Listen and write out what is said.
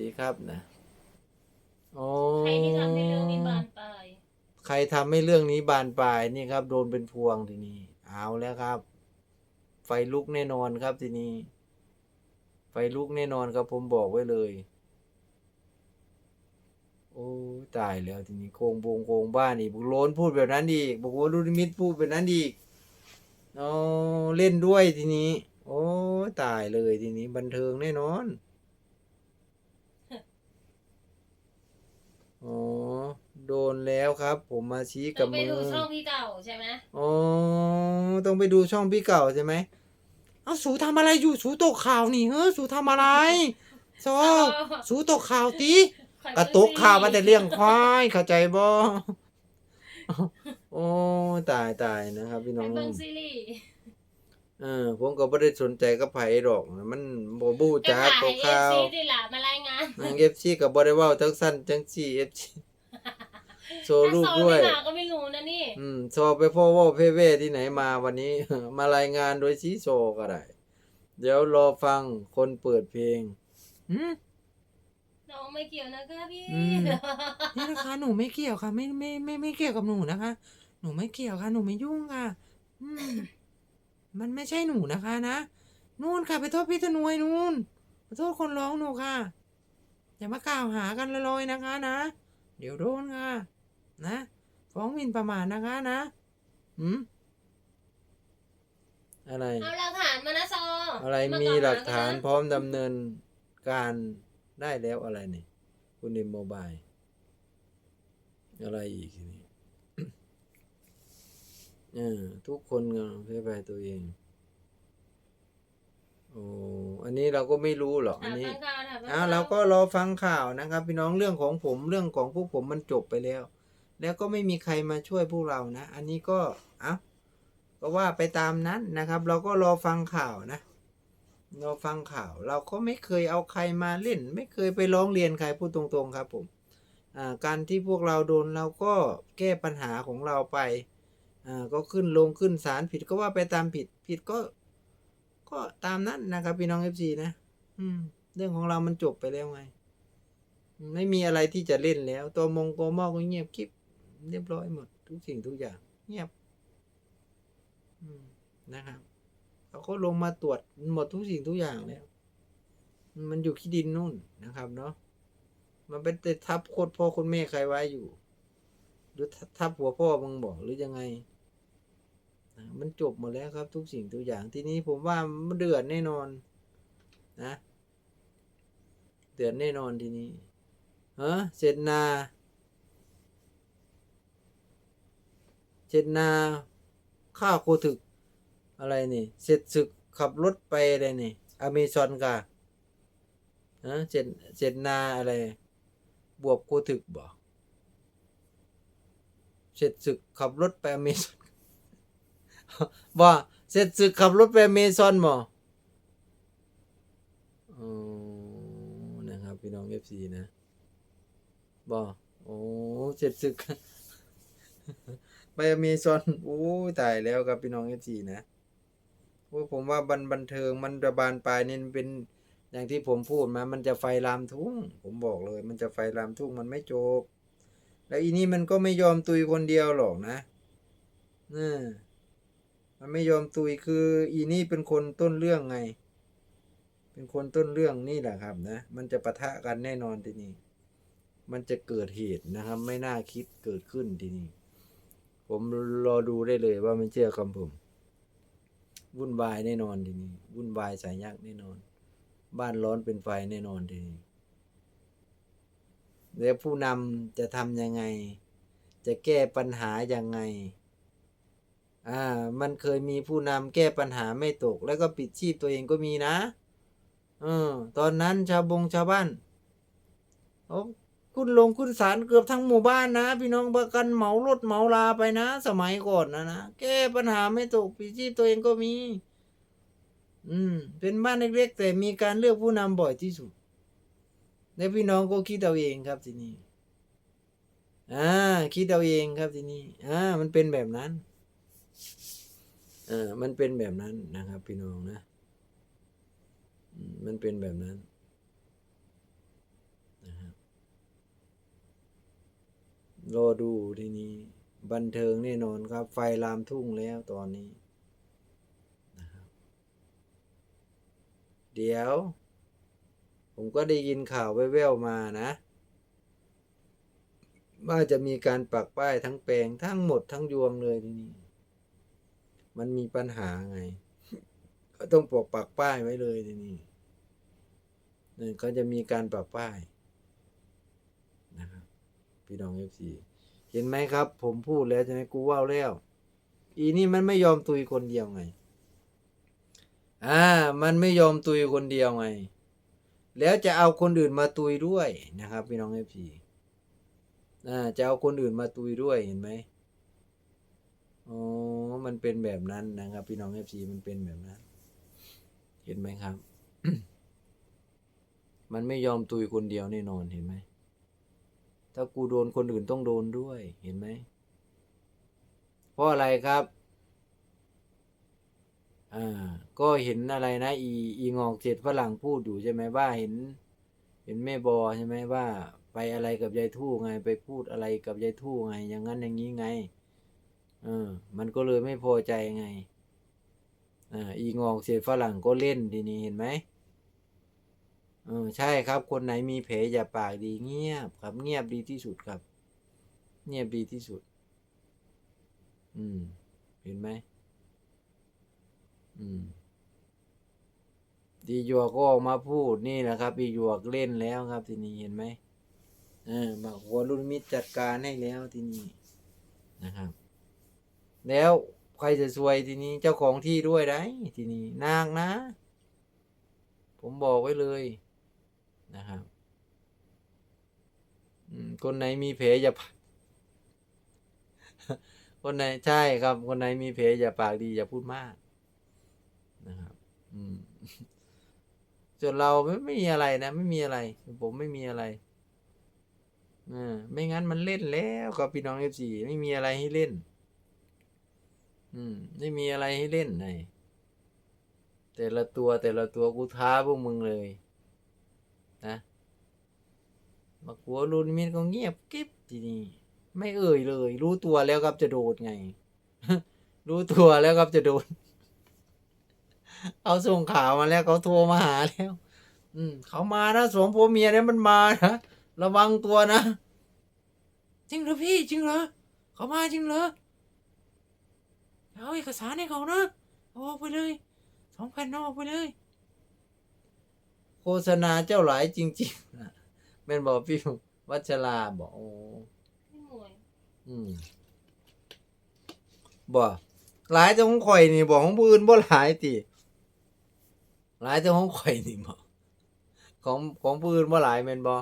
ดีครับนะโอ้ใครที่ทำให้เรื่องนี้บานปลายใครทำให้เรื่องนี้บานปลายนี่ครับ โดนเป็นพวงทีนี้เอาแล้วครับ ไฟลุกแน่นอนครับทีนี้ ไฟลุกแน่นอนครับผมบอกไว้เลย โอ้ยตายแล้วทีนี้โกงบงโกงบ้านอีกบุกโลนพูดแบบนั้นอีกบุกโลนลูนิมิตพูดแบบนั้นอีกอ๋อเล่นด้วยทีนี้ โอ้ยตายเลยทีนี้บันเทิงแน่นอน โดนแล้วครับ ผมมาชี้ต้กัอบงไปมืดูอช่องพี่เก่าใช่ไหมอ๋อต้องไปดูช่องพี่เก่าใช่ไหมเอาสูทำอะไรอยู่สูตกข่าวนี่เฮ้อสูทำอะไรโซสูตกข่าวตีกระตกข่าวมาแต่เลี้ยงควายเข้าใจบ่ โอ้ตายตายนะครับพี่น้ไปองเบิ่งซีรีส์เออผมก็บ่ได้สนใจกับไผดอกมันบ่บู้กระจักถ่ายตกเอฟข่าวซีที่หลามารายงาน นาง FC ก็บ่ได้เว้าจังสั้นจังซี่ FC โชว์รูปถ้าด้วยไม่มาก็ไม่รู้นะนี่ อืมโชว์ไปพ่อว่าเพ่เว่ที่ไหนมาวันนี้ มารายงานโดยชี้โชว์ก็ได้ เดี๋ยวรอฟังคนเปิดเพลงอืม น้องไม่เกี่ยวนะคะพี่ อืม นี่นะคะหนูไม่เกี่ยวค่ะ ไม่ไม่ไม่ไม่เกี่ยวกับหนูนะคะ หนูไม่เกี่ยวค่ะ หนูไม่ยุ่งค่ะ อืม มันไม่ใช่หนูนะคะนะนู่นค่ะ ไปโทษพี่ธนวยนู่นไปโทษคนร้องหนูค่ะ อย่ามากล่าวหากันลอยๆนะคะ นะ เดี๋ยวโดนค่ะ นะ ฟ้องหมิ่นประมาทนะคะนะอืมอะไร เอาหลักฐานมานะซออะไรามีก่อนหลักฐานนะพร้อมดำเนินการได้แล้วอะไรนี่ คุณดิมโมบาย อะไรอีกทีนี่เออทุกคนก็เพื่อไปตัวเอง โอ้อันนี้เราก็ไม่รู้หรอกอัถานมนี้ทางการถามอ่าเราก็รอฟังข่าวนะครับ พี่น้องเรื่องของผมเรื่องของพวกผมมันจบไปแล้ว แล้วก็ไม่มีใครมาช่วยพวกเรานะ อันนี้ก็เอ้าก็ว่าไปตามนั้นนะครับ เราก็รอฟังข่าวนะราฟังข่าว เราก็ไม่เคยเอาใครมาเล่น ไม่เคยไปร้องเรียนใครพูดตรงๆครับผมอ่าการที่พวกเราโดนเราก็แก้ปัญหาของเราไปอ่าก็ขึ้นลงขึ้นศาลผิดก็ว่าไปตามผิดผิดก็ ก็ตามนั้นนะครับพี่น้องเอฟซีนะอืม เรื่องของเรามันจบไปแล้วไง ไม่มีอะไรที่จะเล่นแล้ว ตัวมงตัวมอก็เงียบคลิป เรียบร้อยหมด ทุกสิ่งทุกอย่าง เงียบนะครับเขาก็ลงมาตรวจหมดทุกสิ่งทุกอย่างแล้ว มันอยู่ที่ดินนู่นนะครับเนาะมันเป็นแต่ทับโคตรพ่อคนแม่ใครไว้อยู่ หรือทับหัวพ่อมึงบอกหรือยังไงมันจบหมดแล้วครับ ทุกสิ่งทุกอย่างทีนี้ผมว่ามันเดือดแน่นอน นะ เดือดแน่นอนทีนี้เออเสร็จนา เสร็จนาข้าโคถึก อะไรนี่ เสร็จศึกขับรถไปอะไรนี่ อเมซอนกะฮะเสร็จเสร็จนาอะไร บวบโคถึกบ่เสร็จศึกขับรถไปอเมซอนบ่เสร็จศึกขับรถไปอเมซอนบ่อ๋อนะครับพี่น้องเอฟซีนะบอโอ้เจ็ดศึก ไปอเมซอนโอ้ตายแล้วครับพี่น้องเอฟซีนะโอ้ผมว่าบันบันเทิงมันจะบานปลายนี่เป็นอย่างที่ผมพูดมา มันจะไฟลามทุ่ง ผมบอกเลย มันจะไฟลามทุ่งมันไม่จบ แล้วอีนี่มันก็ไม่ยอมตุยคนเดียวหรอกนะเออมันไม่ยอมตุยคืออีนี่เป็นคนต้นเรื่องไง เป็นคนต้นเรื่องนี่แหละครับนะ มันจะปะทะกันแน่นอนทีนี้ มันจะเกิดเหตุนะครับ ไม่น่าคิดเกิดขึ้นทีนี้ ผมรอดูได้เลยว่ามันเชื่อคำผม วุ่นวายแน่นอนทีนี้ วุ่นวายสายยักษ์แน่นอน บ้านร้อนเป็นไฟแน่นอนทีนี้แล้วผู้นำจะทำยังไง จะแก้ปัญหายังไง อ่า มันเคยมีผู้นำแก้ปัญหาไม่ตก แล้วก็ปิดชีพตัวเองก็มีนะ เออ ตอนนั้นชาวบงชาวบ้านโอ้ คุณลงคุณสารเกือบทั้งหมู่บ้านนะ พี่น้องประกันเหมารถเหมาลาไปนะ สมัยก่อนนะนะแก้ปัญหาไม่ตกปีชีพตัวเองก็มี อืม เป็นบ้านเล็กๆแต่มีการเลือกผู้นำบ่อยที่สุดและพี่น้องก็คิดเอาเองครับทีนี้อ่าคิดเอาเองครับทีนี้อ่ามันเป็นแบบนั้นเออมันเป็นแบบนั้นนะครับ พี่น้องนะ มันเป็นแบบนั้น รอดูทีนี้ บันเทิงแน่นอนครับ ไฟลามทุ่งแล้วตอนนี้นะครับเดี๋ยว ผมก็ได้ยินข่าวแว่วๆมานะ ว่าจะมีการปักป้ายทั้งแปลงทั้งหมดทั้งยวงเลยทีนี้ มันมีปัญหาไง ก็ต้องปกปักป้ายไว้เลยทีนี้นี่ก็จะมีการปักป้าย พี่น้องเอฟซีเห็นไหมครับ ผมพูดแล้วใช่ไหมกูว่าแล้ว อีนี่มันไม่ยอมตุยคนเดียวไง อ่า มันไม่ยอมตุยคนเดียวไง แล้วจะเอาคนอื่นมาตุยด้วยนะครับ พี่น้องเอฟซีอ่าจะเอาคนอื่นมาตุยด้วยเห็นไหมอ๋อมันเป็นแบบนั้นนะครับ พี่น้องเอฟซีมันเป็นแบบนั้น เห็นไหมครับ มันไม่ยอมตุยคนเดียวแน่นอนเห็นไหม ถ้ากูโดนคนอื่นต้องโดนด้วยเห็นไหมเพราะอะไรครับอ่าก็เห็นอะไรนะ อีอีงอกเจ็ดฝรั่งพูดอยู่ใช่ไหมว่าเห็น เห็นแม่บอใช่ไหมว่า ไปอะไรกับยายทู่ไง ไปพูดอะไรกับยายทู่ไง อย่างนั้นอย่างนี้ไงเออมันก็เลยไม่พอใจไงอ่าอีงอกเศษฝรั่งก็เล่นทีนี้เห็นไหม เออใช่ครับ คนไหนมีแผลอย่าปากดีเงียบครับ เงียบดีที่สุดครับ เงียบดีที่สุด อืม เห็นไหมอืมดีหยวกก็ออกมาพูดนี่แหละครับดีหยวกเล่นแล้วครับ ทีนี้เห็นไหมเออบักหัวรุ่นมิตรจัดการให้แล้วทีนี้นะครับ แล้วใครจะซวยทีนี้เจ้าของที่ด้วยได้ทีนี้นางนะ ผมบอกไว้เลย นะครับคนไหนมีแผลอย่าปากคนไหนใช่ครับ คนไหนมีแผลอย่าปากดีอย่าพูดมากนะครับ อืมส่วนเราไม่ไม่มีอะไรนะ ไม่มีอะไร ผมไม่มีอะไรอ่าไม่งั้นมันเล่นแล้วกับพี่น้องเอฟซีไม่มีอะไรให้เล่น อืม ไม่มีอะไรให้เล่นไงแต่ละตัวแต่ละตัวกูท้าพวกมึงเลย นะมา หัวรุนมินก็เงียบกิ๊บทีนี้ไม่เอ่ยเลย รู้ตัวแล้วครับจะโดนไง รู้ตัวแล้วครับจะโดนเอาส่งข่าวมาแล้วเขาโทรมาหาแล้ว อืมเขามานะสองผัวเมียเนี่ยมันมานะระวังตัวนะจริงเหรอพี่จริงเหรอเขามาจริงเหรอเอาเอกสารให้เขานะเอาออกไปเลยสองแผ่นอออกไปเลย โฆษณาเจ้าหลายจริงๆนะ แม่นบอกพี่วัชราบอกโอ้พี่หมวยอืมบอกหลายแต่ของข่อยนี่บอกของผู้อื่นบ่หลายติหลายแต่ของข่อยนี่บอกของของผู้อื่นบ่หลายแม่นบ่